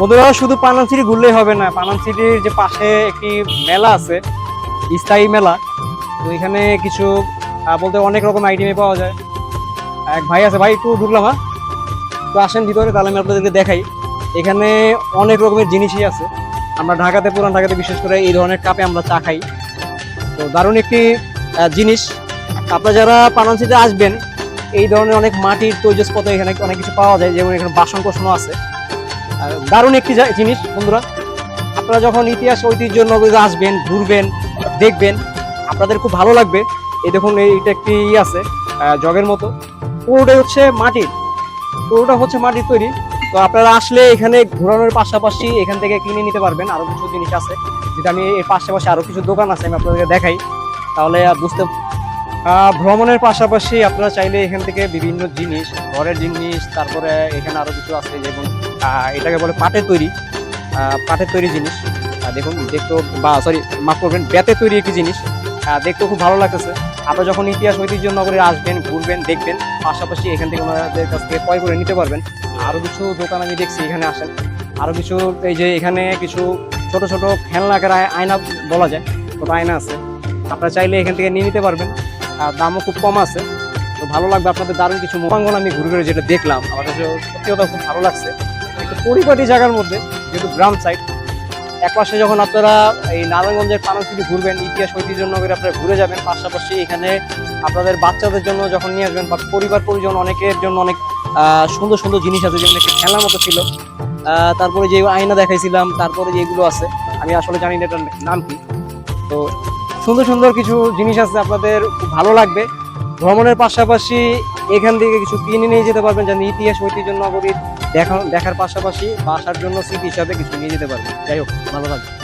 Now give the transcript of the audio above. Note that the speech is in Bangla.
বন্ধুরা, শুধু পানান সিটি ঘুরলেই হবে না, পানান সিটির যে পাশে একটি মেলা আছে, স্থায়ী মেলা, তো এখানে কিছু বলতে অনেক রকম আইটেমে পাওয়া যায়। এক ভাই আছে, ভাই একটু ঢুকলাম হ্যাঁ? তো আসেন ভিতরে, তাহলে আমি আপনাদেরকে দেখাই। এখানে অনেক রকমের জিনিসই আছে। আমরা ঢাকাতে, পুরান ঢাকাতে বিশেষ করে এই ধরনের কাপে আমরা চা খাই। তো দারুণ একটি জিনিস। আপনারা যারা পানানসিতে আসবেন, এই ধরনের অনেক মাটির তৈজসপত্র এখানে অনেক কিছু পাওয়া যায়, যেমন এখানে বাসন কোষণও আছে। দারুণ একটি জিনিস, বন্ধুরা। আপনারা যখন ইতিহাস, ঐতিহ্য নগরীতে আসবেন, ঘুরবেন, দেখবেন, আপনাদের খুব ভালো লাগবে। এই দেখুন এইটা একটি ই আছে জগের মতো। পুরোটাই হচ্ছে মাটির। পুরোটা হচ্ছে মাটির তৈরি। তো আপনারা আসলে এখানে ঘোরানোর পাশাপাশি এখান থেকে কিনে নিতে পারবেন। আরও কিছু জিনিস আছে, যেটা আমি এর পাশাপাশি আরও কিছু দোকান আছে, আমি আপনাদেরকে দেখাই। তাহলে বুঝতে ভ্রমণের পাশাপাশি আপনারা চাইলে এখান থেকে বিভিন্ন জিনিস, ঘরের জিনিস, তারপরে এখানে আরও কিছু আছে, যেমন এটাকে বলে পাটের তৈরি পাটের তৈরি জিনিস। দেখুন, দেখতেও বা সরি মাফ করবেন, বেতের তৈরি একটি জিনিস। দেখতেও খুব ভালো লাগতেছে। আপনারা যখন ইতিহাস ঐতিহ্য নগরে আসবেন, ঘুরবেন, দেখবেন, পাশাপাশি এখান থেকে ওনাদের কাছ থেকে ক্রয় করে নিতে পারবেন। আরও কিছু দোকান আমি দেখছি এখানে আসেন। আরও কিছু, এই যে এখানে কিছু ছোট ছোট খেলনাকার আয়- আয়না বলা যায় ছোট আয়না আছে। আপনারা চাইলে এখান থেকে নিয়ে নিতে পারবেন। আর দামও খুব কম আছে। তো ভালো লাগবে আপনাদের দারুণ কিছু মোমাঙ্গন আমি ঘুরে ঘুরে যেটা দেখলাম। আমার কাছে সত্যি কথা খুব ভালো লাগছে। একটু পরিপাটি জায়গার মধ্যে, যেহেতু গ্রাম সাইড এক পাশে যখন আপনারা এই নারায়ণগঞ্জের পানাসিটি ঘুরবেন, ইতিহাস, ঐতিহ্য নগরে আপনারা ঘুরে যাবেন, পাশাপাশি এখানে আপনাদের বাচ্চাদের জন্য যখন নিয়ে আসবেন, বা পরিবার, পরিজন, অনেকের জন্য অনেক সুন্দর সুন্দর জিনিস আছে, যেমন একটি খেলার মতো ছিল। তারপরে যে আয়না দেখাইছিলাম, তারপরে যেগুলো আছে, আমি আসলে জানি না এটার নাম কি। তো সুন্দর সুন্দর কিছু জিনিস আছে আপনাদের ভালো লাগবে। ভ্রমণের পাশাপাশি এখান থেকে কিছু কিনে নিয়ে যেতে পারবেন যেন ইতিহাস, ঐতিহ্য, নগরীর দেখা দেখার পাশাপাশি বাসার জন্য স্মৃতি হিসাবে কিছু নিয়ে যেতে পারবেন। যাই হোক, ভালো লাগবে